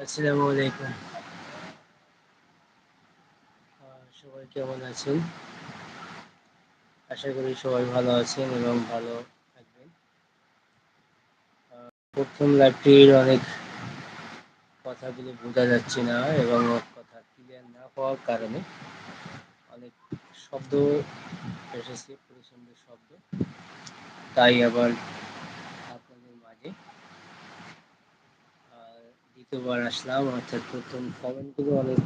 আসসালামু আলাইকুম। সবাই কেমন আছেন? আশা করি সবাই ভালো আছেন এবং ভালো থাকবেন। প্রথম লাইভটির অনেক কথাগুলো বোঝা যাচ্ছে না এবং কথা ক্লিয়ার না হওয়ার কারণে অনেক শব্দ এসেছে পরিচ্ছন্দের শব্দ। তাই আবার আপনাদের মাঝে দ্বিতীয়বার আসলাম, অর্থাৎ প্রথম কমেন্টগুলো অনেক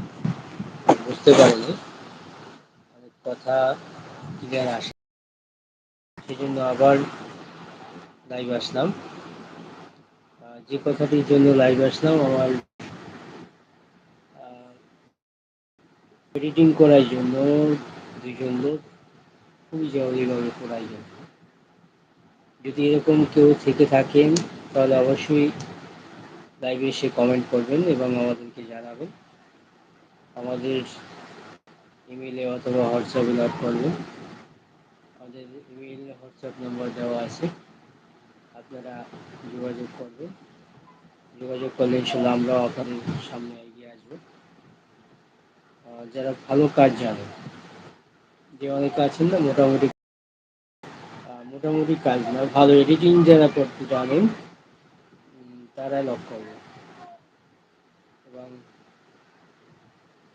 বুঝতে পারিনি। অনেক কথা ক্লিয়ার আসে। সেই জন্য আবার লাইভ আসলাম। যে কথাটির জন্য লাইভ আসলাম, আমার এডিটিং করার জন্য দুজন লোক, খুবই জরুরিভাবে প্রয়োজন যদি এরকম কেউ থেকে থাকেন, তাহলে অবশ্যই লাইভে এসে কমেন্ট করবেন এবং আমাদেরকে জানাবেন। আমাদের ইমেলে অথবা হোয়াটসঅ্যাপে লাভ করবেন। আমাদের ইমেল হোয়াটসঅ্যাপ নম্বর দেওয়া আছে। আপনারা যোগাযোগ করবেন। যোগাযোগ করলে ইনশাল্লাহ আমরাও আপনাদের সামনে এগিয়ে আসব। যারা ভালো কাজ জানে যে অনেকে আছেন না, মোটামুটি মোটামুটি কাজ না, ভালো এডিটিং যারা করতে জানেন তারা লক করবে। এবং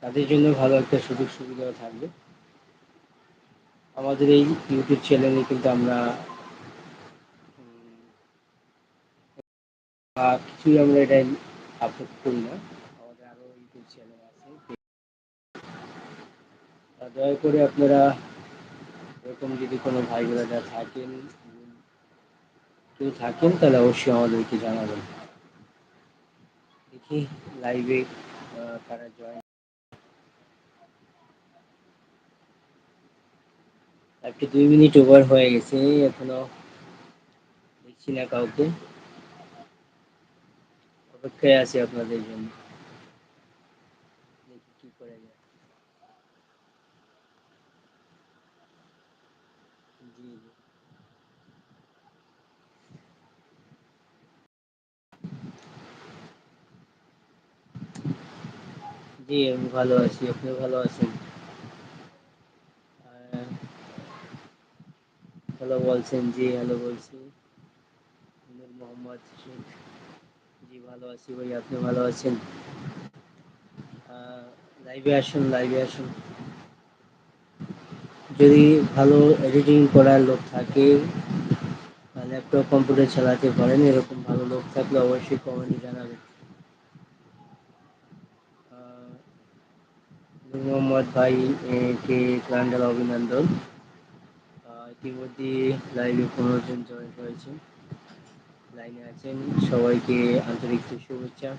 তাদের জন্য ভালো একটা সুযোগ সুবিধাও থাকবে। আমাদের এই ইউটিউব চ্যানেলে কিন্তু আমরা কিছুই আমরা এটা আপলোড করি না। আমাদের আরও ইউটিউব চ্যানেল আছে। দয়া করে আপনারা এরকম যদি কোনো ভাই বোনেরা থাকেন, কেউ থাকেন, তাহলে অবশ্যই আমাদেরকে জানাবেন। দেখি লাইভে তারা জয়েন একটু দুই মিনিট ওভার হয়ে গেছে, এখনও দেখছি না কাউকে। অপেক্ষায় আছি আপনাদের জন্য দেখি কি করে যায় জি জি জি, আমি ভালো আছি আপনি ভালো আছেন? হ্যালো বলছেন, জি, হ্যালো বলছি। মোহাম্মদ শেখ। জি, ভালো আছি ভাই, আপনি ভালো আছেন? লাইভে আসুন লাইভে আসুন। যদি ভালো এডিটিং করার লোক থাকে ল্যাপটপ, কম্পিউটার চালাতে পারেন, এরকম ভালো লোক থাকলে অবশ্যই কমেন্টে জানাবেন। মোহাম্মদ ভাই কে, ক্লান্ডাল, অভিনন্দন। ইতিমধ্যে লাইভে পনেরো জন জয়েন হয়েছে লাইনে আছেন সবাইকে আন্তরিক শুভেচ্ছা।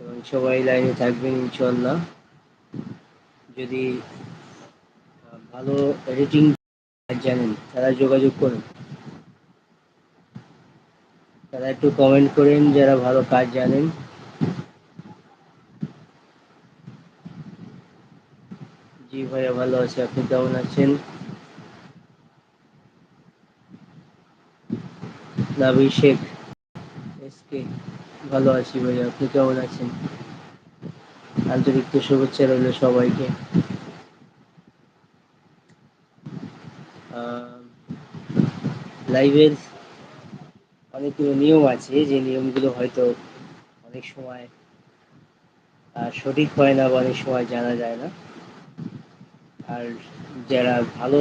এবং সবাই লাইনে থাকবেন ইনশাল্লাহ যদি ভালো এডিটিং জানেন, তারা যোগাযোগ করুন। তারা একটু কমেন্ট করেন, যারা ভালো কাজ জানেন। জি ভাইয়া, ভালো আছে। আপনি কেমন আছেন? শেখ, এসকে, ভালো আছি ভাইয়া। আপনি কেমন আছেন? আন্তরিক শুভেচ্ছা রইল সবাইকে। লাইভের অনেকগুলো নিয়ম আছে, যে নিয়মগুলো হয়তো অনেক সময় সঠিক হয় না বা অনেক সময় জানা যায় না। আর যারা ভালো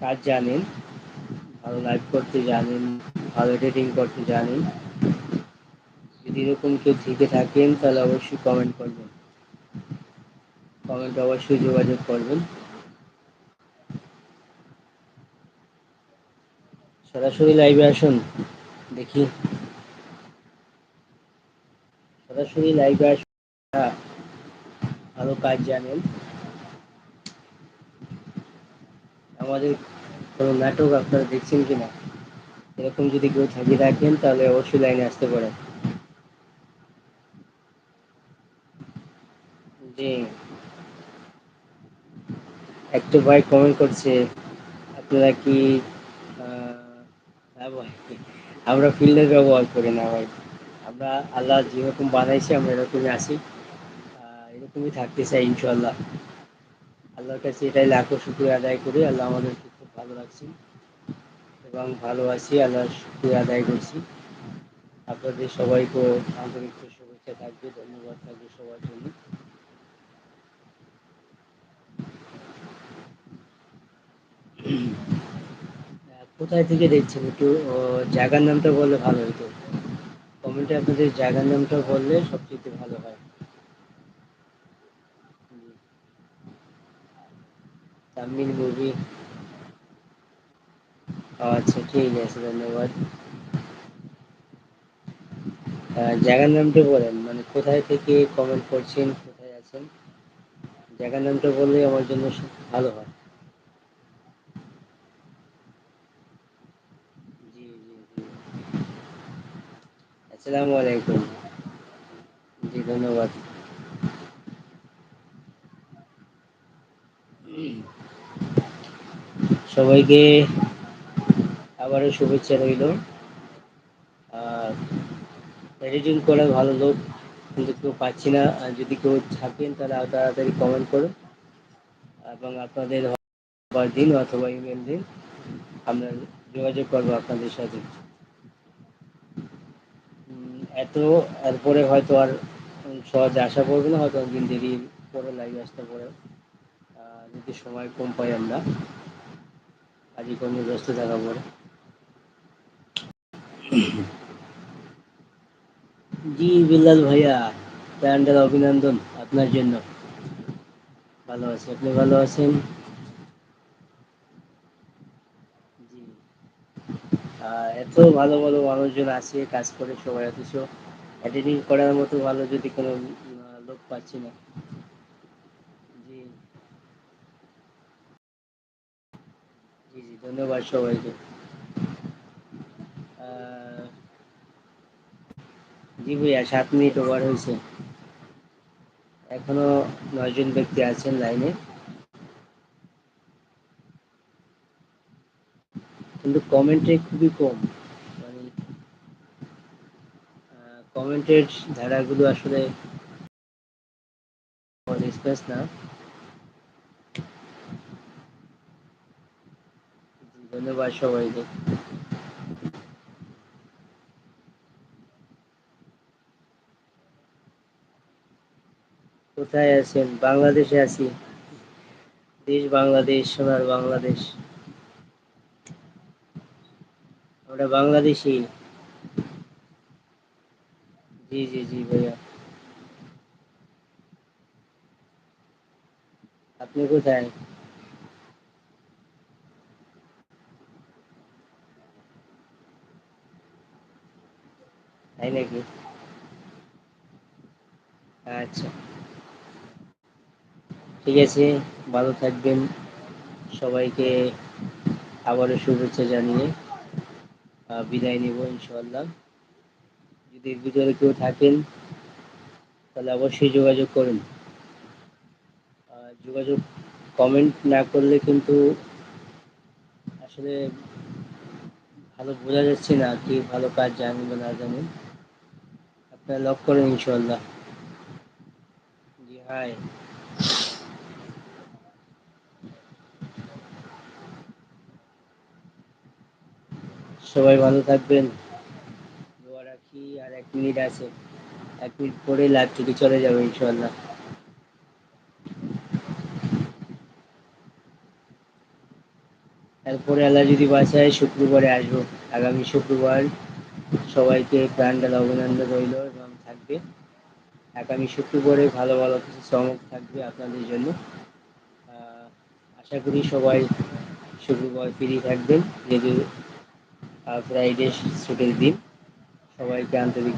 কাজ জানেন, ভালো লাইভ করতে জানেন, ভালো এডিটিং করতে জানেন, যদি এরকম কেউ থেকে থাকেন, তাহলে অবশ্যই কমেন্ট করবেন। কমেন্ট অবশ্যই যোগাযোগ করবেন। সরাসরি লাইভে আসুন, দেখি। সরাসরি লাইভে আসুন ভালো কাজ জানেন। আমাদের কোনো নাটক আপনারা দেখছেন কিনা? এরকম যদি কেউ থাকি রাখেন তাহলে অবশ্যই লাইনে আসতে পারেন। জি। একটু ভাই কমেন্ট করছে, আপনারা কি আমরা ফিল্ডের ব্যবহার করি না ভাই। আমরা আল্লাহ যেরকম বানাইছি, আমরা এরকমই আছি। এরকমই থাকতে চাই ইনশাল্লাহ আল্লাহর কাছে এটাই লাখো শুক্রিয়া আদায় করি। আল্লাহ আমাদেরকে খুব ভালো রাখছি এবং ভালো আছি, আল্লাহর শুক্রিয়া আদায় করছি। আপনাদের সবাইকে আন্তরিক শুভেচ্ছা থাকবে, ধন্যবাদ থাকবে সবার জন্য। কোথায় থেকে দেখছেন একটু জায়গার নামটা বললে ভালো হতো। কমেন্টে আপনাদের জায়গার নামটা বললে সবচেয়ে ভালো হয়। তামিল মুভি আচ্ছা ঠিক আছে, ধন্যবাদ। জায়গার নামটা বলেন মানে কোথায় থেকে কমেন্ট করছেন, কোথায় আছেন? জায়গার নামটা বললে আমার জন্য ভালো হয়। আসসালামু আলাইকুম। জি, ধন্যবাদ। সবাইকে আবারও শুভেচ্ছা রইল। আর এডিটিং করে ভালো লোক কিন্তু কেউ পাচ্ছি না। আর যদি কেউ থাকেন তাহলে তাড়াতাড়ি কমেন্ট করুন। এবং আপনাদের দিন অথবা ইমেল দিন, আমরা যোগাযোগ করব আপনাদের সাথে। এত, এরপরে হয়তো আর সহজে আশা করব না, হয়তো একদিন দেরি করে লাইভে আসতে পারে। যদি সময় কম পাই আমরা আজই কর্মে ব্যস্ত থাকা পরে। জি, বিল্লাল ভাইয়া প্যান্ডেল অভিনন্দন আপনার জন্য। ভালো আছি, আপনি ভালো আছেন? জি। এত ভালো ভালো মানুষজন আছে, কাজ করে সবাই, অথচ অ্যাটেন্ডিং করার মতো ভালো যদি কোনো লোক পাচ্ছি না জি জি জি ধন্যবাদ সবাইকে। জি ভাইয়া, সাত মিনিট ওভার হয়েছে। এখনও নয়জন ব্যক্তি আছেন লাইনে। কিন্তু কমেন্টে খুবই কম। মানে কমেন্টের ধারাগুলো আসলে স্পেস না। ধন্যবাদ সবাইকে। কোথায় আছেন? বাংলাদেশে আছি। দেশ বাংলাদেশ, সোনার বাংলাদেশ। আমরা বাংলাদেশি। জি জি জি, ভাইয়া। আপনি কোথায়? তাই নাকি? আচ্ছা। ঠিক আছে, ভালো থাকবেন। সবাইকে আবারও শুভেচ্ছা জানিয়ে বিদায় নেব ইনশাল্লাহ যদি ভিতরে কেউ থাকেন, তাহলে অবশ্যই যোগাযোগ করুন। যোগাযোগ, কমেন্ট না করলে কিন্তু আসলে ভালো বোঝা যাচ্ছে না কি ভালো কাজ জানেন বা না জানেন। লক করেন ইনশাল্লাহ জি হাই সবাই ভালো থাকবেন। দোয়া রাখি, আর এক মিনিট আছে। এক মিনিট পরে লাইভ থেকে চলে যাবে ইনশাল্লাহ এরপরে আল্লাহ যদি বাঁচায়, শুক্রবারে আসব। আগামী শুক্রবার সবাইকে প্রাণডাল অভিনন্দন রইল এবং থাকবে। আগামী শুক্রবারে ভালো ভালো কিছু চমক থাকবে আপনাদের জন্য। আশা করি সবাই শুক্রবার ফ্রি থাকবেন। যেহেতু ফ্রাইডে ছুটির দিন। সবাইকে আন্তরিক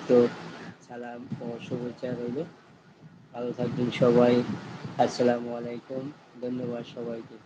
সালাম ও শুভেচ্ছা রইল। ভালো থাকবেন সবাই। আসসালামু আলাইকুম। ধন্যবাদ সবাইকে।